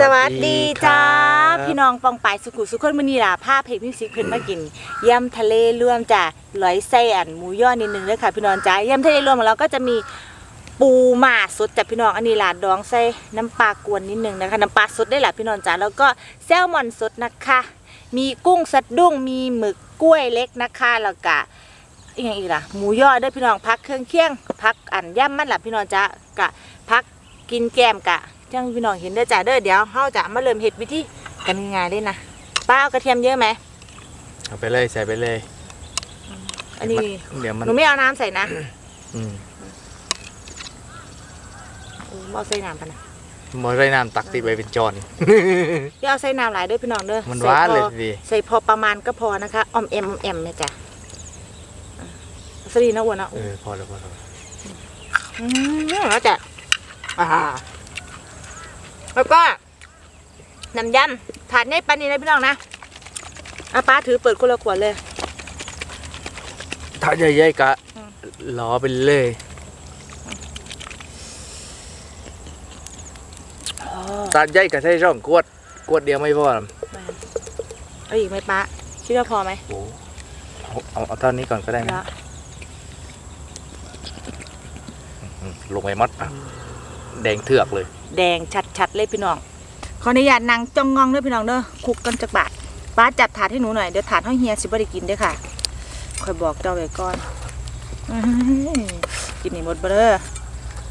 สวัสดีจ้า ครับพี่น้องปองปายสุขุสุขคนมื้อนี้ล่ะผ้าเพจมิวสิกเพิ่นมากินยำทะเลรวมจ้ะร้อยไส้อันหมูย่อนิดนึงเลยค่ะ พี่น้องจ้ายำทะเลรวมของเราก็จะมีปูหม่าสดจ้ะพี่น้องอันนี้ล่ะดองใส่น้ำปลากวนนิดนึงนะคะน้ำปลาสดได้ล่ะพี่น้องจ้าแล้วก็แซลมอนสดนะคะ มีกุ้งสะดุ้งมีหมึกกล้วยเล็กนะคะแล้วก็ อีกอย่างอีกล่ะหมูย่อได้อพี่น้องพักเครื่องเคียงพักอันย่ำมันล่ะพี่น้องจ้ากะพักกินแกมกะ จังพี่น้องเห็นเด้อจ้าเด้อเดี๋ยวเฮาจะมาเริ่มเฮ็ดวิธีกันง่ายๆเลยนะป้าเอากระเทียมเยอะไหมเอาไปเลยใส่ไปเลย อันนี้เดี๋ยวมันหนูไม่เอาน้ำใส่นะอืมโอ้เอาใส่น้ำปะนะมอยไรน้ำตักติไว้เป็นจอนอย่าเอาใส่น้ำหลายด้อพี่น้องเด้อมันใส่หวานเลยดีใส่พอประมาณก็พอนะคะอมแอมอมแอมเนี่ยจ้ะสวัสดีนะอ้วนนะเออพอแล้วพอแล้วอืมแล้วจ้ะอ่า แล้วก็น้ำยำถาดนี้ปานนี้นะพี่น้องนะอาป้าถือเปิดคนละขวดเลย ถ้าใหญ่ๆกะอืมล้อไปเลยอ๋อตาใหญ่กะใช่ช่องกวดกวดเดียวไม่พอหรอกเอาอีกไหมป้าคิดว่าพอไหมโอ้เอาเอาเอาเท่านี้ก่อนก็ได้นะแล้วอืมลงไปมัดอะแดงเถือกเลยแดงชัดๆเลยพี่น้องขออนุญาตนั่งจ้องงองด้วยพี่น้องเด้อคุกกันจักบาทป้าจัดถาดให้หนูหน่อยเดี๋ยวถาดให้เฮียสิบ่ได้กินด้อค่ะคอยบอกเจ้าไว้ก่อนกินนี่หมดเบ้อ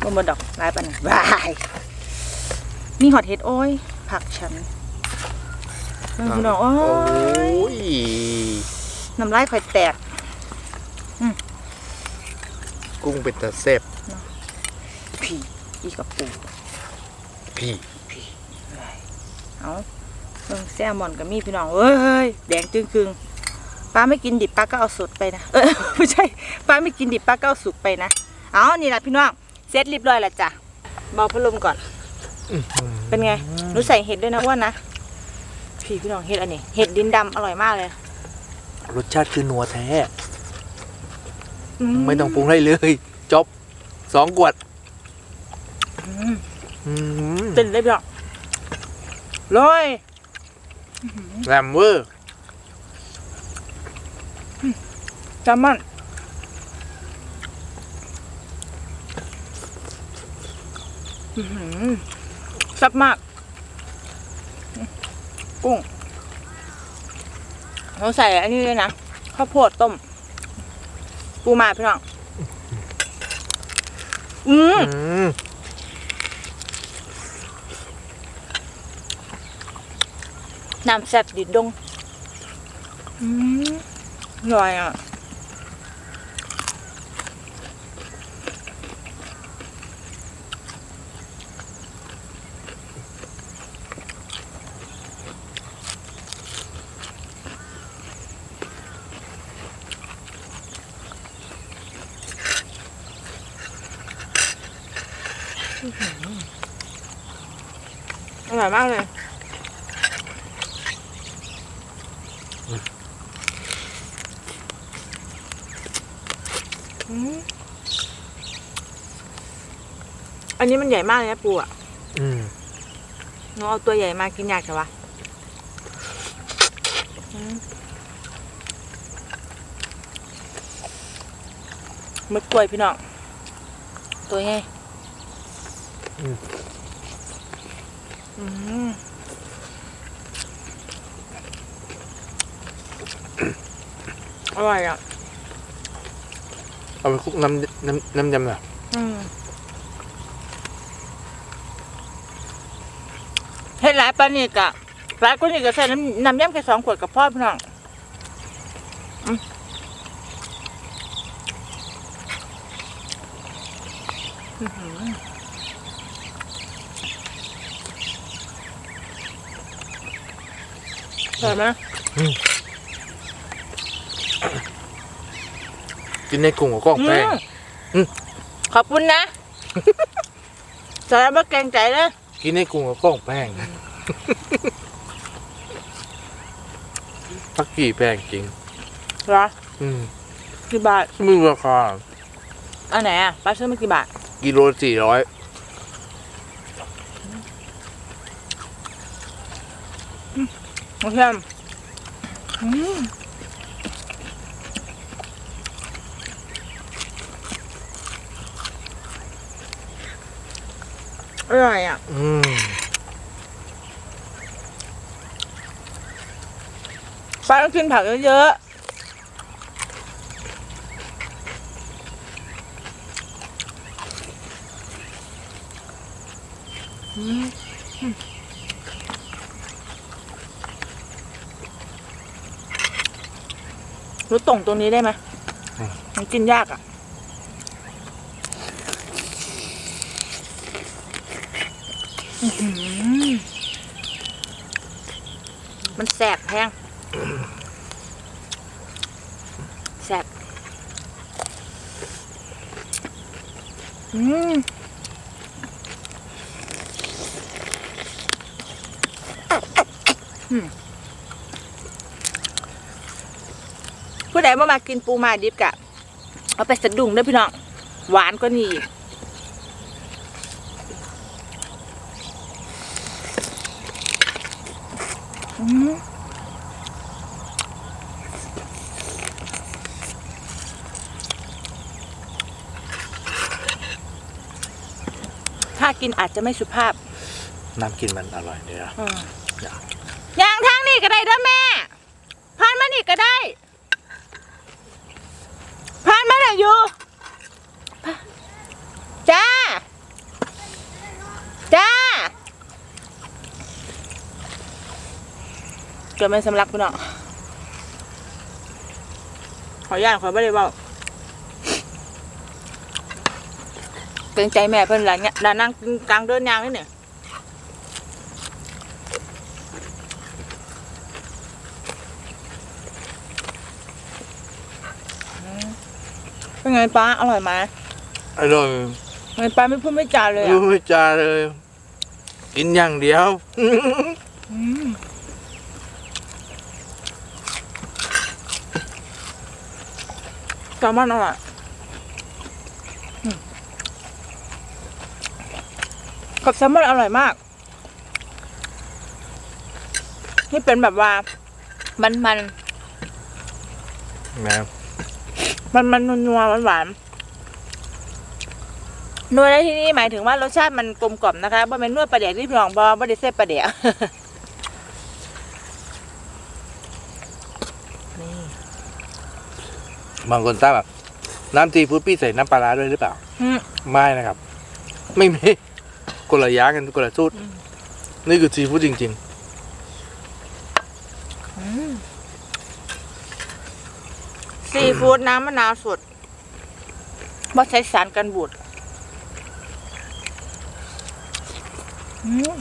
บ่หมดดอกลายปานนั้นบายมีหอดเห็ดโอ้ยผักฉันเออพี่น้องโอ้ยน้ำลายข่อยแตกกุ้งเป็นตาแซ่บผีอีกับปู พี่เอาเบิ่งแซลมอนกับมีพี่น้องเอ้ยแดงจึงครึงป้าไม่กินดิบป้าก็เอาสดไปนะเออไม่ใช่ป้าไม่กินดิบป้าก็เอาสุกไปนะเอานี่แหละพี่น้องเสร็จเรียบร้อยแล้วจ้ะเบาพัดลมก่อน เป็นไงหนูใส่เห็ดด้วยนะอ้วนนะพี่พี่น้องเห็ดอันนี้เห็ดดินดำอร่อยมากเลย รสชาติคือนัวแท้อืไม่ต้องปรุงให้เลย จบสองขวด อืมอืมตื่นเลยพี่น้องเลยแรมเวอร์แซลมอนอื้อหือแซ่บมาก กุ้งเราใส่อันนี้เลยนะข้าวโพดต้ม ปูมาพี่น้อง อืม อืม น้ำแซ่บดิดดง อืมอร่อยอะ อร่อยมากเลย อืมอันนี้มันใหญ่มากเลยนะปูอะอืมหนูเอาตัวใหญ่มากินยากแต่ว่ามึกกล้วยพี่น้อง ตัวใหญ่อืมอร่อยอะ เอาไปคลุกน้ำน้ำน้ำยำหน่อยอืมเฮ็ดหลายปานนี่กะหลายคนนี่ก็ใส่น้ำน้ำยำแค่สองขวดกับพ่อพี่น้องอืมอื้อหืออร่อยไหม กินในกุ้งกับกล้องแป้งอืม ขอบคุณนะสารบักแกรงใจเลยกินในกุ้งกับกล้องแป้งพักกี่แป้งจริง เหรออืมกี่บาทไมีราคาอันไหนอะป้าซื้อมากี่บาทกิโลสี่ร้อยโอเคอืม อร่อยอะ อืมป้าต้องกินผักเยอะๆอืมรู้ตรงตรงนี้ได้ไหมมันกินยากอะ อื้อหือ มันแสบแห้งแซ่บอืมผู้ใดมามากินปูมาดิบกะ เอาไปสะดุ้งด้อพี่น้อง หวานกว่านี้อีกอืม ถ้ากินอาจจะไม่สุภาพ น้ำกินมันอร่อยเนี่ยอืมอยากย่างทางนี่ก็ได้เด้อแม่ผ่านมานี่ก็ได้ผ่านมาหน่อยอยู่พะจ้า จ้า เกิดไม่สำลักพี่น้องขอย่านขอไม่ได้เบาเกรงใจแม่เพิ่นหลังเนี่ยดานั่งกลางเดินยางนี่เนี่ยเป็นไงป้าอร่อยไหมอร่อยทำไมป้าไม่พูดไม่จาเลยรู้อะไม่จาเลย กินอย่างเดียว อืมแซ ลมอนอร่อยอืมกับแซลมอนอร่อยมาก นี่เป็นแบบว่า มันมันนะมันมันนัวนัวหวานหวานๆนัวในที่นี่หมายถึงว่ารสชาติมันกลมกล่อมนะคะบ่เป็นนวดปลาเดี๋ยวที่พี่น้องบอบ่ได้เส้ปลาเดี๋ยว นี่ บางคนทราบแบบน้ำซีฟู้ดพี่ใส่น้ำปลาร้าด้วยหรือเปล่า อืม ไม่นะครับ ไม่มีคนละอย่างกันคนละสูตร อืม นี่คือซีฟู้ดจริง อืมซีฟู้ดน้ำมะนาวสดบ่ใช้สารกันบูดอืม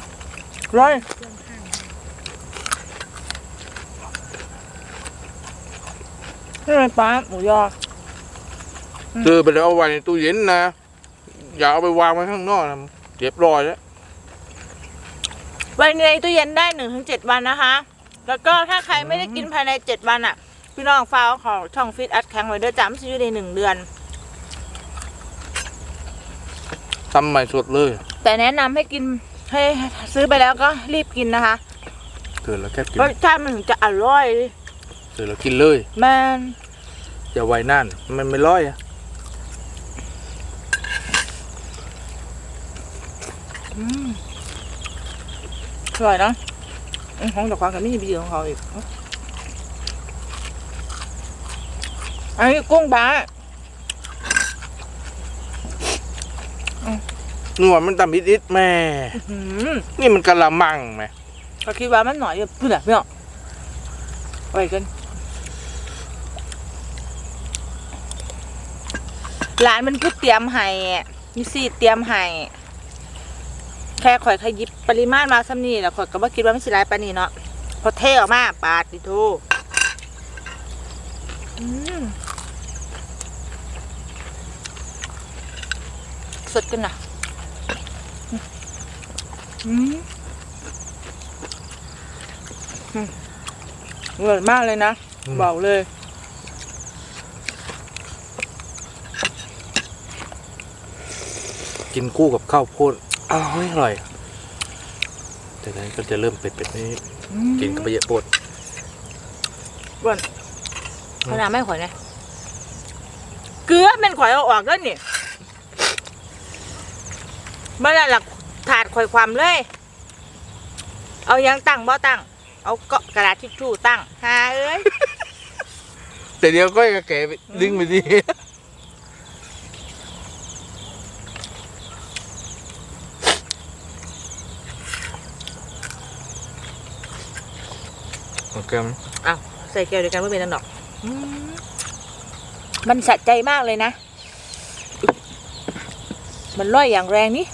อร่อย นี่อะไรป้าหมูยอๆซื้อไปแล้วเอาไว้ในตู้เย็นนะ อย่าเอาไปวางไว้ข้างนอกนะเรียบร้อยแล้วไว้ในตู้เย็นได้หนึ่งถึงเจ็ดวันนะคะ แล้วก็ถ้าใครไม่ได้กินภายในเจ็ดวันอะ พี่น้องฟาวของช่องฟิตอัดแข็งไว้ด้วยจ้ำซีอยู่ในหนึ่งเดือนทำใหม่สดเลย แต่แนะนำให้กินให้ซื้อไปแล้วก็รีบกินนะคะเกิดแล้วแค่กินรสชาติมันถึงจะอร่อยเกิดแล้วกินเลยแม่น อย่าไว้นานมันไม่ร้อยอะอืมอร่อยเนอะอืมของจากความกับมีบีของเขาอีกอันนี้กุ้งบ้านวดมันตำอิดๆแม่ อืมนี่มันกะละมังไหมก็คิดว่ามันหน่อยอยู่พูดแบบไม่ออกไปกัน ร้านมันคือเตรียมให้อะมีสี่เตรียมให้แค่ข่อยขยิบปริมาณมาซ้ำนี่แล้วข่อยก็บ่คิดว่ามันสิหลายปานนี้เนาะพอเทออกมาปาดดิโทอืมสดกันนะอืมอร่อยมากเลยนะ บอกเลย กินคู่กับข้าวโพดอร่อยอร่อยจากนั้นก็จะเริ่มเป็ดเป็ดนี้อืมกินกับไปเยอะปดอ้วนขนาดไม่ข่อยไงเกลือเป็นข่อยเอาออกแล้วนี่เมื่อไรหลักถาดข่อยความเลย เอายังตั้งบ่ตั้ง เอาเกาะกระดาษทิชชู่ตั้งฮาเอ้ยแต่เดี๋ยวก็แกะไปดึงไปดี โอเคมั้ยอ้าวใส่แก้วเดียวกันไม่เป็นนั่นหรอกอืมมันสะใจมากเลยนะ มันร่อยอย่างแรงนี่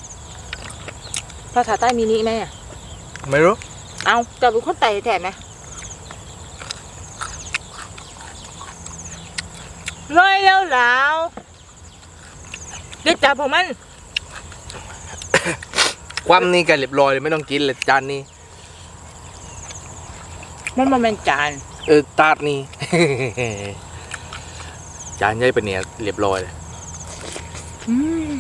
ภาษาใต้มีนี้ไหมอะไม่รู้เอาจะเป็นคนไต่แถมไหมร่อยแล้วแล้วเดี๋ยวจับผมมัน ความนี่กันเรียบร้อยเลยไม่ต้องกินเลยจานนี้ มันมันเป็นจานเออตาดนี่ จานใหญ่ปะเนี่ยเรียบร้อยเลยอืม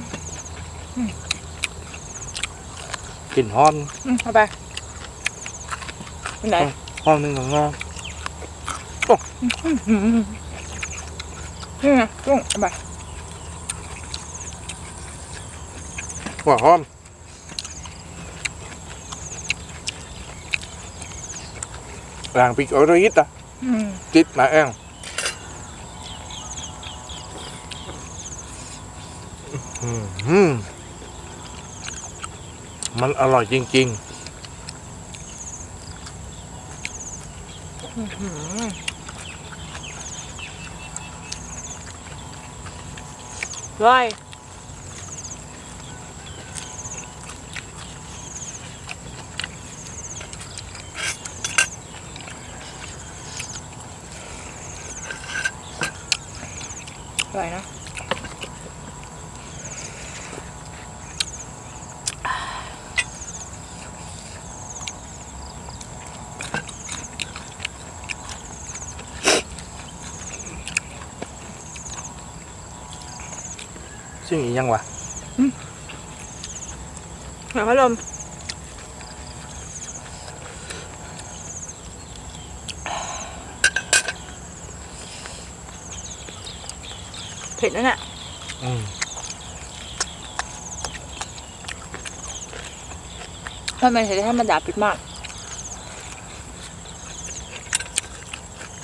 กลิ่นหอมอืมเอาไปไปไหนหอมหนึ่งของงออืมนี่ไงจุ้งเอาไป หัวหอม หลังปีกอร่อยยิดอะอืมจิตมาเองอื้อหือมันอร่อยจริงร่อยอร่อย นะๆซึ่งอีกยังวะ หอยพัดลม เผ็ดนั่นแหละอืมถ้ามันเผ็ดถ้ามันดาบปิดมาก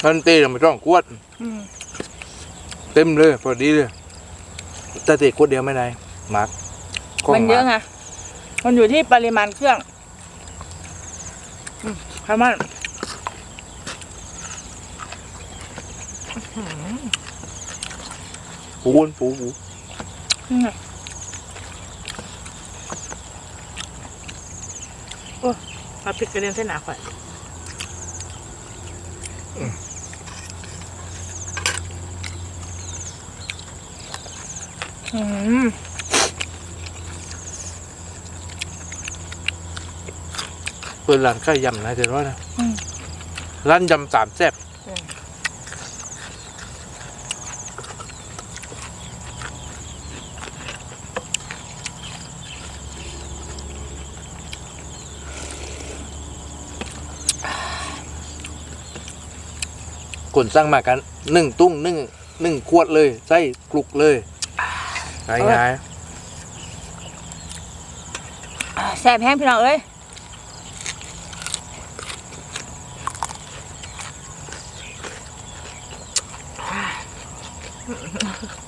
นั่นตีเราไม่ต้องกวด อืมเต็มเลยพอดีเลยแต่ตีกวดเดียวไม่ได้มาร์กกล้งมันเยอะาไงมันอยู่ที่ปริมาณเครื่องอืมทำมัน ปูนปูปูนี่ไงโอ้มาพริกกระเด็นเส้นหนาข่อยอืมเปิดร้านข้าวยำนะเดี๋ยวว่านะอืมร้านยำสามแซ่บ อืมคนสร้างมากันหนึ่งตุ้งหนึ่งหนึ่งขวดเลยใส่กลุกเลยง่ายง่ายอ่าแซ่บแห้งพี่น้องเอ้ย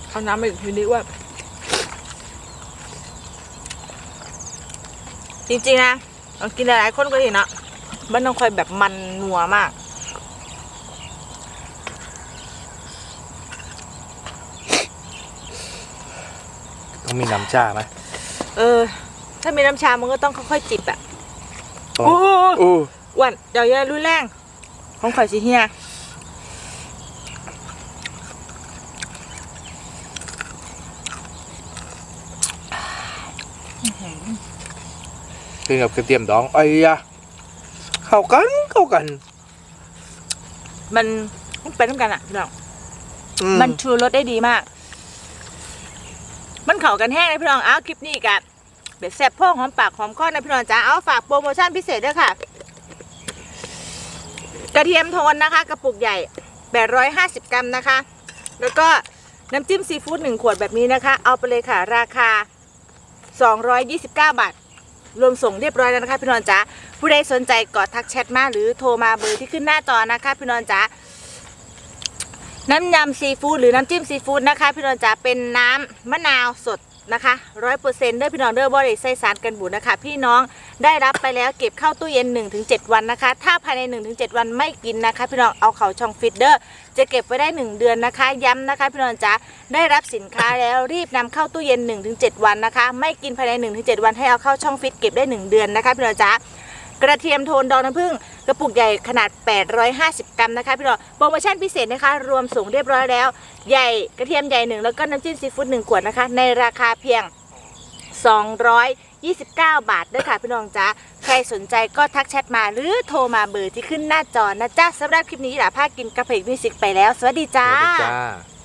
เอาน้ำไปอีกทีดีว่า จริงๆนะเรากินหลายๆคนก็เห็นเนาะมันต้องคอยแบบมันนัวมาก ต้องมีน้ำชาไหมเออ ถ้ามีน้ำชา มันก็ต้องค่อยๆจิบอะต้องโอ้โอ้อ้วนเดี๋ยวอย่ารุนแรงของข่อยสิเฮียกินกับกระเทียมดองไอ้ยะเข้ากันเข้ากันมันมันเป็นน้ำกันอะพี่น้องอืมันชูรสได้ดีมาก มันเข้ากันแห้งเลยพี่น้องเอาคลิปนี้กันเบ็ดแซ่บพ่อหอมปากหอมคอนะพี่น้องจ๋าเอาฝากโปรโมชั่นพิเศษด้วยค่ะ กระเทียมโทนนะคะ กระปุกใหญ่ 850 กรัมนะคะ แล้วก็น้ำจิ้มซีฟู้ด1ขวดแบบนี้นะคะ เอาไปเลยค่ะ ราคา 229 บาท รวมส่งเรียบร้อยแล้วนะคะ พี่นอนจ๋าผู้ใดสนใจกดทักแชทมาหรือโทรมาเบอร์ที่ขึ้นหน้าจอนะคะ พี่นอนจ๋า น้ำยำซีฟู้ดหรือน้ำจิ้มซีฟู้ดนะคะ พี่นอนจ๋าเป็นน้ำมะนาวสดนะคะร้อยเปอร์เซ็นต์ด้วยพี่น้องเด้อบริใส่สารกันบูดนะคะ พี่น้องได้รับไปแล้วเก็บเข้าตู้เย็น 1-7 วันนะคะ ถ้าภายใน 1-7 วันไม่กินนะคะ พี่น้องเอาเขาช่องฟิตเดอร์จะเก็บไว้ได้ 1 เดือนนะคะ ย้ำนะคะพี่น้องจ๋าได้รับสินค้าแล้วรีบนำเข้าตู้เย็น 1-7 วันนะคะ ไม่กินภายใน 1-7 วันให้เอาเข้าช่องฟิตเก็บได้ 1 เดือนนะคะพี่น้องจ๋า กระเทียมโทนดองน้ำผึ้งกระปุกใหญ่ขนาด 850 กรัมนะคะพี่น้องโปรโมชั่นพิเศษนะคะ รวมส่งเรียบร้อยแล้ว ใหญ่กระเทียมใหญ่หนึ่งแล้วก็น้ำจิ้มซีฟู้ดหนึ่งขวดนะคะ ในราคาเพียง 229 บาทด้วยค่ะพี่น้องจ๊ะใครสนใจก็ทักแชทมาหรือโทรมาเบอร์ที่ขึ้นหน้าจอนะจ๊ะสำหรับคลิปนี้หลาภากินกระเพกมิวสิกไปแล้ว สวัสดีจ้าวัสดีจ้า